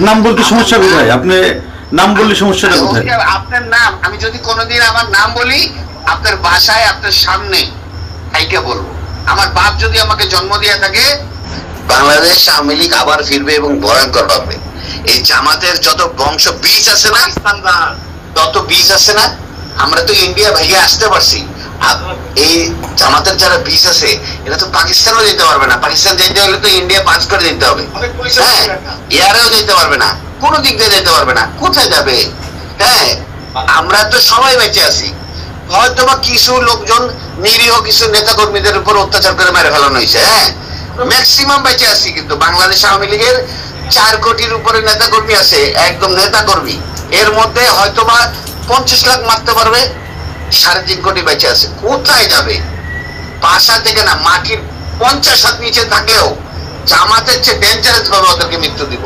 নাম বলতে সমস্যা কোথায় আপনি নাম বললে সমস্যাটা কোথায়? আপনার নাম আমি যদি কোনোদিন আমার নাম বলি আপনার বাসায় আপনার সামনে এইটা বলব? আমার বাপ যদি আমাকে জন্ম দিয়ে থাকে বাংলাদেশ আওয়ামী লীগ আবার ফিরবে এবং ভয়ঙ্কর হবে এই জামাতের যত বংশ বীজ আছে না তত বীজ আছে না আমরা তো ইন্ডিয়া ভেঙে আসতে পারছি। এই জামাতের যারা বীজ আছে এরা তো পাকিস্তানও যেতে পারবে না। পাকিস্তান যেতে হলে তো ইন্ডিয়া পাঁচ করে দিতে হবে। হ্যাঁ এয়ারেও যেতে পারবে না কোনো দিক দিয়ে যেতে পারবে না কোথায় যাবে? হ্যাঁ আমরা তো সবাই বেঁচে আছি। হয়তো বা কিছু লোকজন নিরীহ কিছু নেতা কর্মীদের উপর অত্যাচার করে মেরে ফেলানো হয়েছে হ্যাঁ। ম্যাক্সিমাম বেঁচে আছি কিন্তু বাংলাদেশ আওয়ামী লীগের চার কোটির উপরে নেতা কর্মী আছে একদম নেতা কর্মী এর মধ্যে হয়তো বা পঞ্চাশ লাখ মারতে পারবে সাড়ে তিন কোটি বেঁচে আছে কোথায় যাবে? বাসা থেকে না মাটির পঞ্চাশ হাত নিচে থাকলেও জামাতের চেয়ে ডেঞ্জারাস ভাবে ওদেরকে মৃত্যু দিব।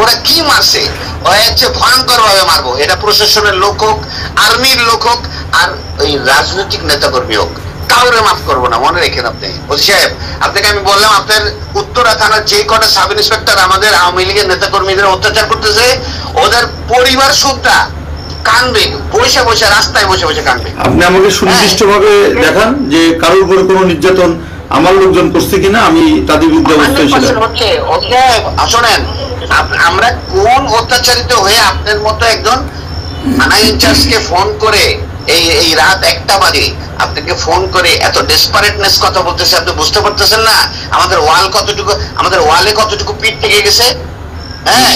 ওরা কি মারছে? ওরা হচ্ছে ভয়ঙ্কর ভাবে মারবো। এটা প্রশাসনের লোক হোক আর্মির লোক হোক আর ওই রাজনৈতিক নেতাকর্মী হোক। কাউরে মাফ করব না মনে রেখেন আপনি। ওসি সাহেব আপনাকে আমি বললাম আপনার উত্তরা থানার যে কটা সাব ইন্সপেক্টর আমাদের আওয়ামী লীগের নেতাকর্মীদের অত্যাচার করতেছে ওদের পরিবার সুদ্ধা কানবে বসে বসে রাস্তায় বসে বসে কানবে। আপনি আমাকে সুনির্দিষ্টভাবে দেখান যে কারোর উপরে কোনো নির্যাতন আমার লোকজন করছে কিনা আমি তাদের বিরুদ্ধে অবস্থায় 100% ছিলাম। শোনেন আমরা কোন অত্যাচারিত হয়ে আপনার মতো একজন থানা ইনচার্জকে ফোন করে এই এই রাত একটা বাজে আপনাকে ফোন করে এত ডেসপারেটনেস কথা বলতেছে আপনি বুঝতে পারতেছেন না? আমাদের ওয়াল কতটুকু আমাদের ওয়ালে কতটুকু পিঠ থেকে গেছে? হ্যাঁ।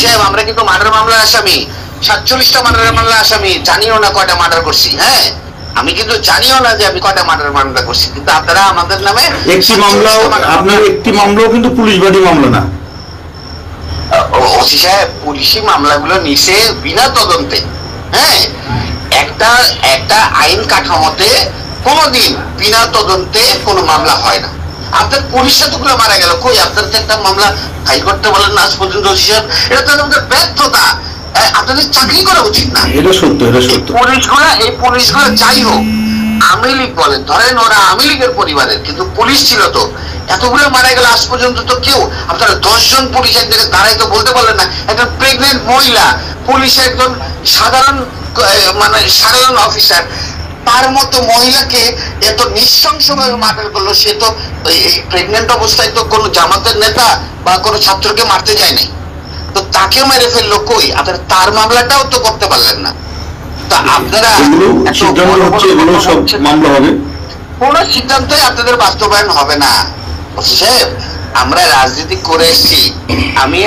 সাহেব আমরা কিন্তু মার্ডার মামলার আসামি। সাতচল্লিশটা মার্ডার মামলা আসামি জানিও না কয়টা মার্ডার করছি হ্যাঁ? আমি কিন্তু জানিও না যে আমি কয়টা মার্ডার মামলা করছি কিন্তু আপনারা আমাদের নামে একটি মামলা- আপনার একটি মামলাও কিন্তু মামলা না। ওসি সাহেব পুলিশি মামলাগুলো নিছে বিনা তদন্তে। হ্যাঁ? একটা একটা আইন কাঠামোতে কোনোদিন বিনা তদন্তে কোনো মামলা হয় না। আপনার পুলিশ এতগুলো মারা গেল। কই আপনার তো একটা মামলা ফাইল করতে বলেন না আজ পর্যন্ত ওসি সাহেব। এটা তো আমাদের ব্যর্থতা। আপনাদের চাকরি করা উচিত না। এটা সত্য এটা সত্য। পুলিশগুলো এই পুলিশগুলো যাই হোক আওয়ামী লীগ বলেন ধরেন ওরা আওয়ামী লীগের পরিবারের কিন্তু পুলিশ ছিল তো। এতগুলো মারা গেল আজ পর্যন্ত তো কেউ আপনারা দশজন পুলিশ এক জায়গায় দাঁড়াই তো বলতে পারলেন না একটা প্রেগনেন্ট মহিলা পুলিশ একজন সাধারণ মানে সাধারণ অফিসার তার মতো মহিলাকে এত নৃশংসভাবে মার্ডার করল সে তো এই প্রেগনেন্ট অবস্থায় তো কোনো জামাতের নেতা বা কোনো ছাত্রকে মারতে যায় নাই। তো তাকে মেরে ফেলল কই? আপনারা তার মামলাটাও তো করতে পারলেন না। তা আপনারা। মামলা হবে। কোন সিদ্ধান্তই আপনাদের বাস্তবায়ন হবে না। সাহেব আমরা রাজনীতি করে এসেছি। আমি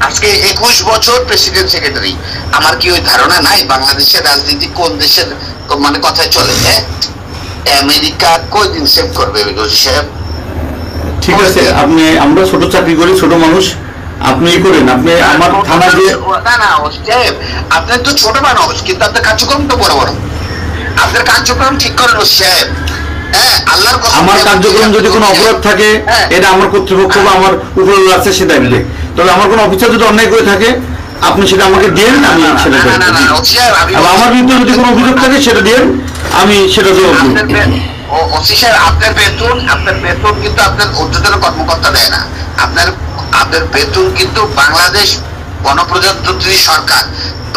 আজকে একুশ বছর প্রেসিডেন্ট সেক্রেটারি। আমার কি ওই ধারণা নাই বাংলাদেশের রাজনীতি কোন দেশের মানে কথায় চলে হ্যাঁ? আমেরিকা কয়দিন সেভ করবে সাহেব? ঠিক আছে আপনি আমরা ছোট চাকরি করি ছোট মানুষ। আপনি করেন আপনি আমার থানা যে না না আপনার তো ছোট মানুষ কিন্তু আপনার কার্যক্রম তো বড় বড়। আপনার কার্যক্রম ঠিক করেন সাহেব হ্যাঁ আমার কার্যক্রম যদি কোনো অপরাধ থাকে হ্যাঁ। এটা আমার কর্তৃপক্ষ বা আমার উপরে আছে সে দেখবে তবে আমার কোনো অফিসার যদি অন্যায় করে থাকে আপনি সেটা আমাকে দিন আমি সেটা আমার বিরুদ্ধে যদি কোনো অভিযোগ থাকে সেটা দিন আমি সেটা ওসি আপনার বেতন আপনার বেতন কিন্তু আপনার ঊর্ধ্বতন কর্মকর্তা দেয় না। আপনার আপনার বেতন কিন্তু বাংলাদেশ গণপ্রজাতন্ত্রী সরকার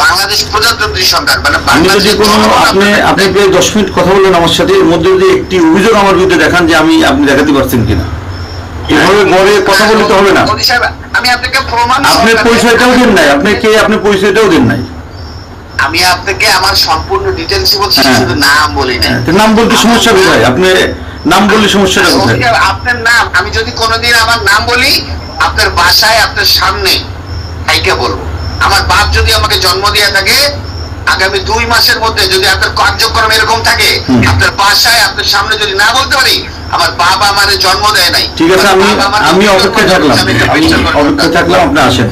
বাংলাদেশ প্রজাতন্ত্রী সরকার মানে আমি যদি বাংলাদেশের কোনো জনগণ আপনি আপনি প্রায় দশ মিনিট কথা বললেন আমার সাথে এর মধ্যে যদি একটি অভিযোগ আমার বিরুদ্ধে দেখান যে আমি আপনি দেখাতে পারছেন কিনা। এভাবে গড়ে কথা বলতে হবে না। আমি আপনাকে প্রমাণ আপনি পরিচয়টাও দেন নাই। আপনি কে? আপনি পরিচয়টাও দেন নাই। আমি আপনাকে আমার সম্পূর্ণ ডিটেলস বলছি। শুধু নাম বলি না নাম বলতে সমস্যা কোথায়? আপনি নাম বললে সমস্যাটা কোথায়? আপনার নাম আমি যদি কোনোদিন আমার নাম বলি আপনার বাসায় আপনার সামনে এইটা বলব। আমার বাপ যদি আমাকে জন্ম দিয়ে থাকে আগামী দুই মাসের মধ্যে যদি আপনার কার্যক্রম এরকম থাকে। আপনার বাসায় আপনার সামনে যদি না বলতে পারি আমার বাবা আমার জন্ম দেয় নাই। ঠিক আছে আমি আমি জন্ম অপেক্ষায় থাকলাম। অপেক্ষায় থাকলাম আপনি আসেন।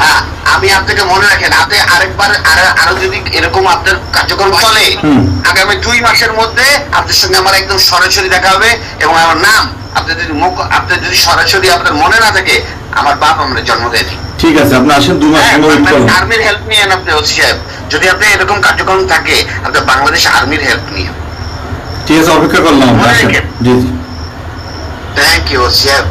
হ্যাঁ আমি আপনাকে মনে রাখেন আপনি আরেকবার আরো- যদি এরকম আপনার কার্যক্রম চলে আগামী দুই মাসের মধ্যে আপনার সঙ্গে আমার একদম সরাসরি দেখা হবে এবং আমার নাম আপনি যদি মুখ আপনার যদি সরাসরি আপনার মনে না থাকে আমার বাপ আমরা জন্ম দেয়নি ঠিক আছে আপনি আসেন দু মাস করুন। আর্মির হেল্প নিয়েন আপনি ওসি সাহেব। যদি আপনি এরকম কার্যক্রম থাকে আপনি বাংলাদেশ আর্মির হেল্প নিয়ে। ঠিক আছে অপেক্ষা করলাম। জি জি। থ্যাংক ইউ ওসি সাহেব।